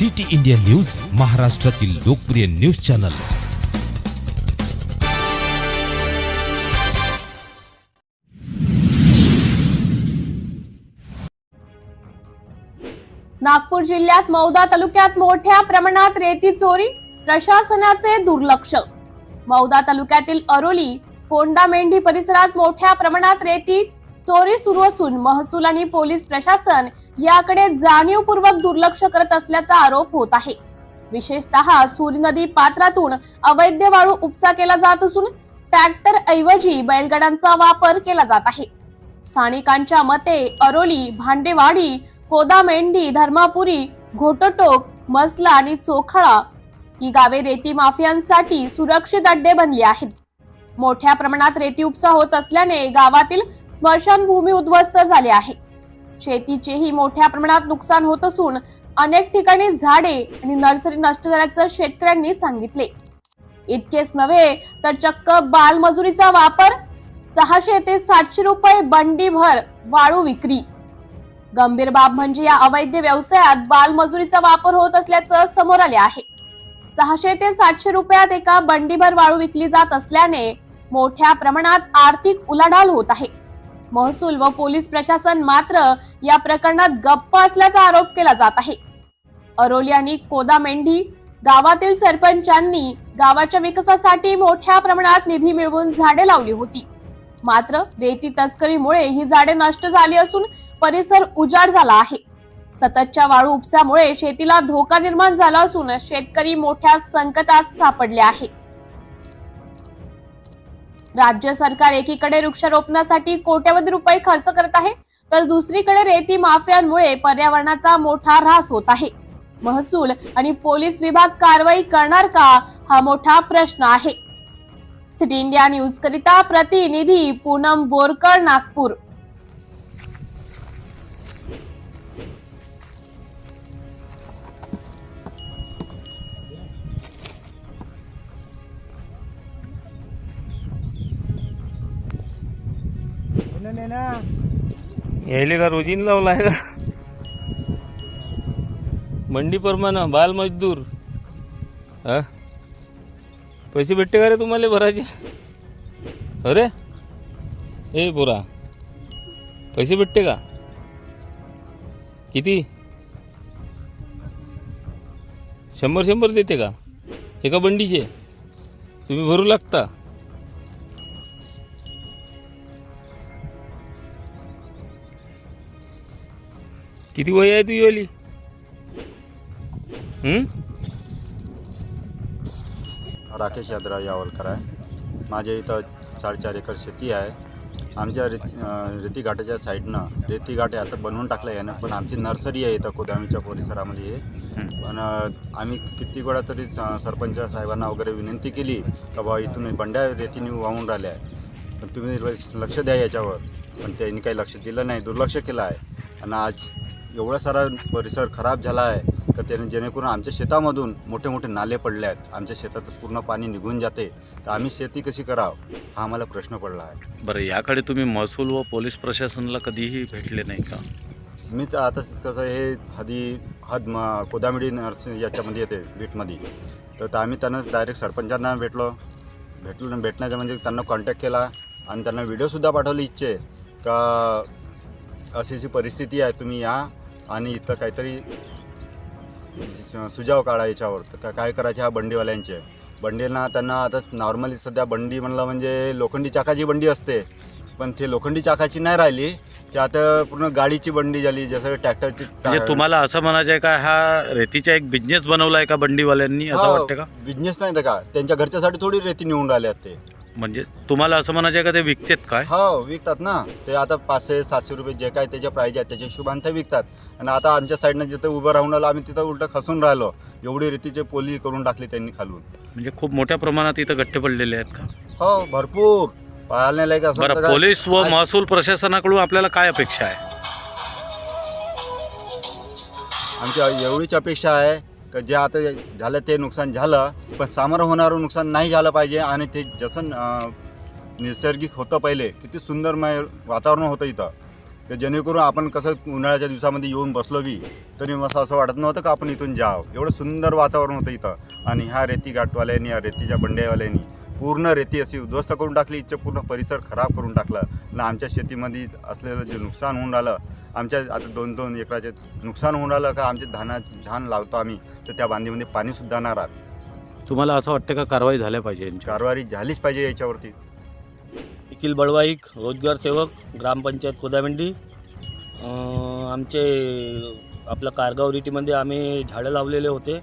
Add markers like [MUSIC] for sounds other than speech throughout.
City India news महाराष्ट्रातील लोकप्रिय news channel. Nagpur जिल्ह्यात मौदा तालुक्यात मोठ्या प्रमाणात रेती चोरी प्रशासनाचे दुर्लक्ष. मौदा तालुक्यातील अरोली कोंडा मेंढी परिसरात मोठ्या प्रमाणात रेती चोरी सुरू असून महसूल आणि पोलीस प्रशासन याकडे जाणीवपूर्वक दुर्लक्ष करत असल्याचा आरोप होत आहे. विशेषतः सूर्य नदी पात्रातून अवैध वाळू उपसा केला जात असून ट्रॅक्टर ऐवजी बैलगाड्यांचा वापर केला जात आहे. स्थानिकांच्या मते अरोली भांडेवाडी कोदामेंढी धर्मापुरी घोटटोक मसला आणि चोखळा ही गावे रेती माफियांसाठी सुरक्षित अड्डे बनले आहेत. मोठ्या प्रमाणात रेती उपसा होत असल्याने गावातील स्मशानभूमी उद्ध्वस्त झाली आहे. शेतीचेही मोठ्या प्रमाणात नुकसान होत असून अनेक ठिकाणी झाडे आणि नर्सरी नष्ट झाल्याचं शेतकऱ्यांनी सांगितले. इतकेच नव्हे तर चक्क बालमजुरीचा वापर सहाशे ते सातशे रुपये बंडीभर वाळू विक्री. गंभीर बाब म्हणजे या अवैध व्यवसायात बालमजुरीचा वापर होत असल्याचं समोर आले आहे. सहाशे ते सातशे रुपयात एका बंडीभर वाळू विकली जात असल्याने मोठ्या प्रमाणात आर्थिक उलाढाल होत आहे. महसूल व पोलीस प्रशासन मात्र या प्रकरणात गप्प असल्याचा आरोप केला जात आहे. अरोली आणि कोदामेंढी गावातील सरपंचांनी गावाच्या विकासासाठी मोठ्या प्रमाणात निधी मिळवून झाडे लावली होती. मात्र रेती तस्करीमुळे ही झाडे नष्ट झाली असून परिसर उजाड झाला आहे. सततच्या वाळू उपसामुळे शेतीला धोका निर्माण झाला असून शेतकरी मोठ्या संकटात सापडले आहे राज्य सरकार एकीकडे वृक्षारोपणासाठी कोट्यवधी रुपये खर्च करत आहे तर दुसरीकडे रेती माफियांमुळे पर्यावरणाचा मोठा ऱ्हास होत आहे. महसूल आणि पोलीस विभाग कारवाई करणार का हा मोठा प्रश्न आहे. सिटी इंडिया न्यूज करिता प्रतिनिधी पूनम बोरकर नागपूर. यायले का रोजीन लावला आहे का? मंडी परमाना बाल मजदूर. हा? पैसे भेटते का रे तुम्हाला भरायचे? अरे? ए पोरा पैसे भेटते का? किती? शंभर शंभर देते का? एका बंडीचे. तुम्ही भरू लागता. किती वय आहे तुझी वाली? राकेश यादराव यावलकर आहे. माझ्या इथं साडेचार एकर शेती आहे. आमच्या रेती रेतीघाटाच्या रेती घाटाच्या साईडनं रेती घाट आता बनवून टाकलं यानं पण आमची नर्सरी आहे इथं कोदामीच्या परिसरामध्ये. हे पण आम्ही किती वेळा तरी सरपंच साहेबांना वगैरे विनंती केली का बाबा इथून बंड्या रेतीने वाहून राहिल्या आहे. पण तुम्ही लक्ष द्या याच्यावर. पण त्यांनी काही लक्ष दिलं नाही दुर्लक्ष केलं आहे. आणि आज एवढा सारा परिसर खराब झाला आहे तर त्याने जेणेकरून आमच्या शेतामधून मोठे मोठे नाले पडले आहेत. आमच्या शेताचं पूर्ण पाणी निघून जाते. तर आम्ही शेती कशी करावं हा आम्हाला प्रश्न पडला आहे. बरं याकडे तुम्ही महसूल व पोलीस प्रशासनाला कधीही भेटले नाही का? मी तर आता कसं हे हदी हद म कोदामिडी नर्स याच्यामध्ये येते बीटमध्ये. तर तर आम्ही त्यांना डायरेक्ट सरपंचांना भेटलो. भेटलो भेटण्याचा म्हणजे त्यांना कॉन्टॅक्ट केला. आणि त्यांना व्हिडिओसुद्धा पाठवली इच्छे का अशी अशी परिस्थिती आहे तुम्ही या. आणि इथं काहीतरी सुजाव काढा याच्यावर तर काय करायचे ह्या बंडीवाल्यांचे. बंडीला त्यांना आता नॉर्मली सध्या बंडी म्हणलं म्हणजे लोखंडी चाकाची बंडी असते. पण ते लोखंडी चाकाची नाही राहिली ते आता पूर्ण गाडीची बंडी झाली जसं ट्रॅक्टरची म्हणजे तुम्हाला असं म्हणायचं आहे का हा रेतीचा एक बिझनेस बनवला आहे का बंडीवाल्यांनी असं हो. वाटतं का? बिझनेस नाही तर का त्यांच्या घरच्यासाठी थोडी रेती नेऊन राहिल्यात ते. म्हणजे तुम्हाला असं म्हणायचं आहे का ते विकतेत काय? हो विकतात ना. ते आता पाचशे सातशे रुपये जे काय त्याचे प्राईज आहे त्याच्या हिशोबाने ते विकतात. आणि आता आमच्या साईडनं जिथं उभं राहून राहिलो आम्ही तिथं उलटं खसून राहिलो. एवढी रेतीचे पोली करून टाकली त्यांनी खालून. म्हणजे खूप मोठ्या प्रमाणात इथं गट्टे पडलेले आहेत का? हो भरपूर. पाहायला नाही असं. बरं पोलीस व महसूल प्रशासनाकडून आपल्याला काय अपेक्षा आहे? आमची एवढीच अपेक्षा आहे. जे आता झालं ते नुकसान झालं पण सामोरं होणारं नुकसान नाही झालं पाहिजे आणि ते जसं नैसर्गिक होतं पहिले किती सुंदरमय वातावरण होतं इथं. तर जेणेकरून आपण कसं उन्हाळ्याच्या दिवसामध्ये येऊन बसलो बी तरी मग असं वाटत नव्हतं का आपण इथून जावं. एवढं सुंदर वातावरण होतं इथं. आणि ह्या रेती घाटवाल्यांनी या रेतीच्या बंड्यावाल्यांनी पूर्ण रेती अशी उद्ध्वस्त करून टाकली. इथचं पूर्ण परिसर खराब करून टाकलं. आणि आमच्या शेतीमध्ये असलेलं जे नुकसान होऊन राहिलं आमच्या आता दोन दोन एकराचे नुकसान होऊन राहिलं का आमचे धाना धान लावतो आम्ही तर त्या बांधीमध्ये पाणीसुद्धा नाही राहत. तुम्हाला असं वाटतं का कारवाई झाल्या पाहिजे कारवाई झालीच पाहिजे याच्यावरती. निखिल बळवाईक रोजगार सेवक ग्रामपंचायत कोदामेंडी अं, आमचे आपलं कारगाव रिटीमध्ये आम्ही झाडं लावलेले होते.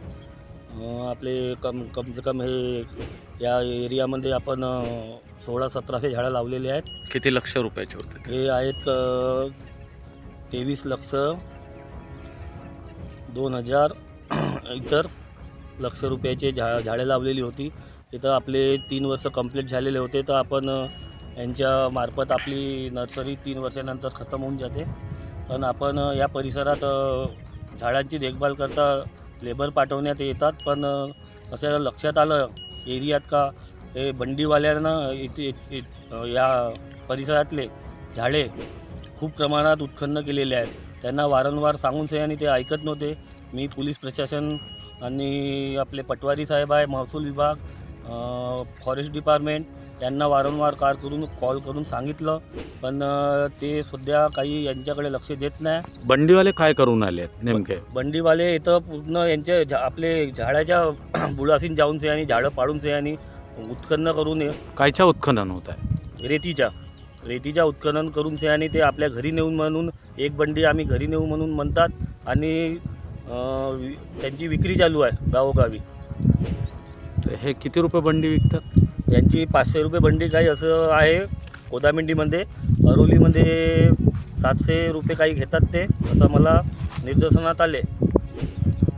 आपले कम कम से कम हे या एरियामध्ये आपण सोळा सतराशे झाडं लावलेले आहेत. किती लक्ष रुपयाचे होते ते? हे आहेत अं, तेवीस लक्ष दोन हजार इतर लक्ष रुपयाचे झा झाडे लावलेली होती. इथं आपले तीन वर्ष कंप्लीट झालेले होते. तर आपण अ, यांच्या मार्फत आपली नर्सरी तीन वर्षानंतर खतम होऊन जाते. पण आपण अ, या परिसरात अ, झाडांची देखभाल करता लेबर पाठवण्यात येतात पण असं लक्षात आलं एरियात का हे बंडीवाल्यांना इथे इत- इत- या परिसरातले झाडे खूप प्रमाणात उत्खन्न केलेले आहेत. त्यांना वारंवार सांगून आणि ते ऐकत नव्हते. मी पोलीस प्रशासन आणि आपले पटवारी साहेब आहे महसूल विभाग फॉरेस्ट डिपार्टमेंट यांना वारंवार कार करून कॉल करून सांगितलं पण ते सध्या काही यांच्याकडे लक्ष देत नाही. बंडीवाले काय करून आले आहेत नेमके? बंडीवाले इथं पूर्ण यांचे झा आपले झाडाच्या [CLEARS THROAT] बुडासीन जाऊन से आणि झाडं पाडून से आणि उत्खन्न करून हे कायच्या उत्खनन होत आहे? रेतीच्या रेतीच्या उत्खनन करून से आणि ते आपल्या घरी नेऊन म्हणून एक बंडी आम्ही घरी नेऊ म्हणून म्हणतात आणि अं, वि- त्यांची विक्री चालू आहे गावोगावी. तर हे किती रुपये बंडी विकतात? यांची पाचशे रुपये बंडी काही असं आहे कोदामेंडीमध्ये अरोलीमध्ये सातशे रुपये काही घेतात ते असं मला निदर्शनात आले.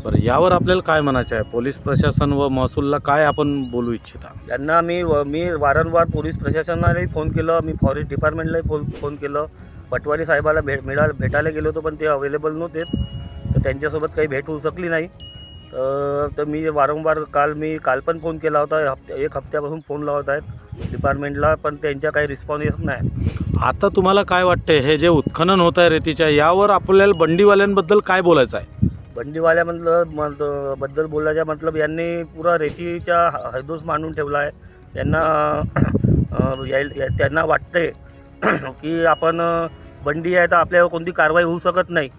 बरं यावर आपल्याला काय म्हणायचं आहे? पोलीस प्रशासन व महसूलला काय आपण बोलू इच्छिता? यांना मी व- मी वारंवार पोलीस प्रशासनालाही फोन केलं मी फॉरेस्ट डिपार्टमेंटलाही फोन फोन केलं. पटवारी साहेबाला भेट मिळा भेटायला गेलो होतो पण ते अवेलेबल नव्हते. तर त्यांच्यासोबत काही भेट होऊ शकली नाही. तर तर मी वारंवार काल मी काल पण फोन केला होता. हप्त्या एक हप्त्यापासून फोन लावत आहेत डिपार्टमेंटला पण त्यांच्या काही रिस्पॉन्स येत नाही. आता तुम्हाला काय वाटते हे जे उत्खनन होत आहे रेतीच्या यावर आपल्याला बंडीवाल्यांबद्दल काय बोलायचं आहे? बंडीवाल्यामधलं मत- बद्दल बोलायच्या मतलब यांनी पुरा रेतीच्या ह- हैदोस मांडून ठेवला आहे. यांना अं, याय- या- त्यांना वाटते [CLEARS THROAT] की आपण अं, बंडी आहे तर आपल्यावर कोणती कारवाई होऊ शकत नाही.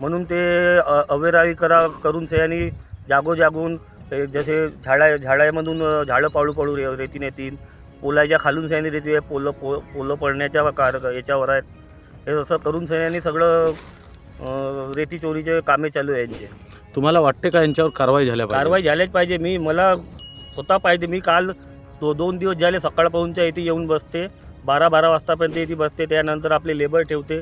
म्हणून ते अ- अवेरावी करा करून से आणि जागोजागून हे जसे झाडा झाडामधून झाडं पाळू पाळू रे रेतीने येतील पोलाच्या खालून सैनी रेती पोलं पो पोलं पडण्याच्या कार याच्यावर आहेत. हे असं करून सैन्याने सगळं रेती चोरीचे कामे चालू आहे यांचे. तुम्हाला वाटते का यांच्यावर कारवाई झाल्या पाहिजे? कारवाई झाल्याच पाहिजे. मी मला स्वतः पाहिजे. मी काल दो दोन दिवस झाले सकाळपासूनच्या इथे येऊन बसते. बारा बारा वाजतापर्यंत इथे बसते. त्यानंतर आपले लेबर ठेवते.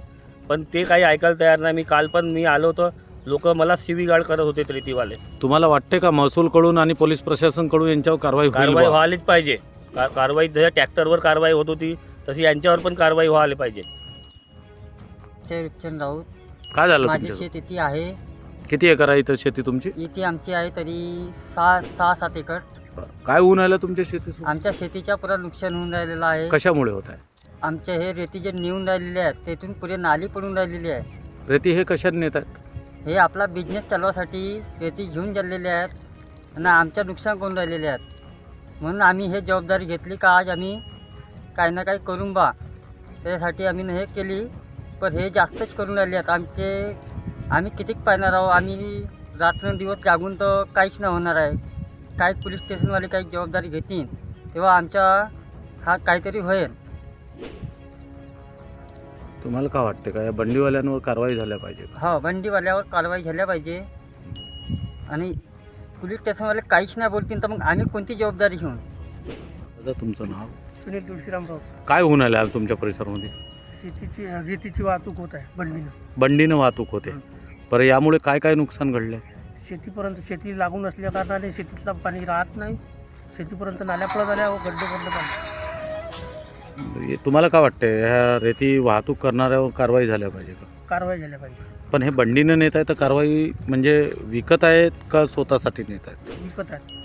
पण ते काही ऐकायला तयार नाही. मी काल पण मी आलो होतो. लोक मला शिवीगाळ करत होते रेतीवाले. तुम्हाला वाटते का महसूलकडून आणि पोलीस प्रशासनकडून यांच्यावर कारवाई होईल कारवाई बुवा? व्हायलाच पाहिजे. का कारवाई जशा ट्रॅक्टरवर कारवाई होत होती तशी यांच्यावर पण कारवाई व्हायला पाहिजे. ते रूपचंद राऊत. काय झालं माझी तुमच्या शेत आहे. किती एकर आहे इथं शेती तुमची? इथे आमची आहे तरी सहा सहा सात एकर. काय ऊन आलं तुमच्या शेतीत आमच्या शेतीच्या पुरा नुकसान होऊन राहिलेलं आहे. कशामुळे होत आहे? आमचे हे रेती जे नेऊन राहिलेले आहेत तेथून पुरे नाली पडून राहिलेली आहे. रेती हे कशात नेत आहेत हे आपला बिझनेस चालवासाठी रेती घेऊन चाललेले आहेत आणि आमचं नुकसान करून राहिलेले आहेत. म्हणून आम्ही हे जबाबदारी घेतली का आज आम्ही काही ना काही करून बा. त्यासाठी आम्ही हे केली पण हे जास्तच करून राहिले आहेत. आमचे आम्ही कितीक पाहणार आहोत? आम्ही रात्रंदिवस जागून तर काहीच नाही होणार आहे. काही पोलीस स्टेशनवाले काही जबाबदारी घेतील तेव्हा आमचा हा काहीतरी होईल. तुम्हाला काय वाटते का? या बंडीवाल्यांवर कारवाई झाल्या पाहिजे का? हो बंडीवाल्यावर कारवाई झाल्या पाहिजे. आणि पोलीस स्टेशनवाले काहीच नाही बोलतील तर मग आम्ही कोणती जबाबदारी घेऊन दादा तुमचं नाव? सुनील तुळशीरामराव काय होऊन आलं आज तुमच्या परिसरामध्ये? शेतीची रेतीची वाहतूक होत आहे बंडीनं. बंडीनं वाहतूक होते. बरं यामुळे काय काय नुकसान घडलं शेतीपर्यंत शेती लागून असल्या कारणाने शेतीतलं पाणी राहत नाही. शेतीपर्यंत नाल्या पडत आल्या व गड्डे पडले पाणी तुम्हाला काय वाटते ह्या रेती वाहतूक करणाऱ्यावर कारवाई झाल्या पाहिजे का? कारवाई झाल्या पाहिजे. पण हे बंडीनं नेत आहे तर कारवाई म्हणजे विकत आहेत का स्वतःसाठी नेत आहेत विकत आहेत.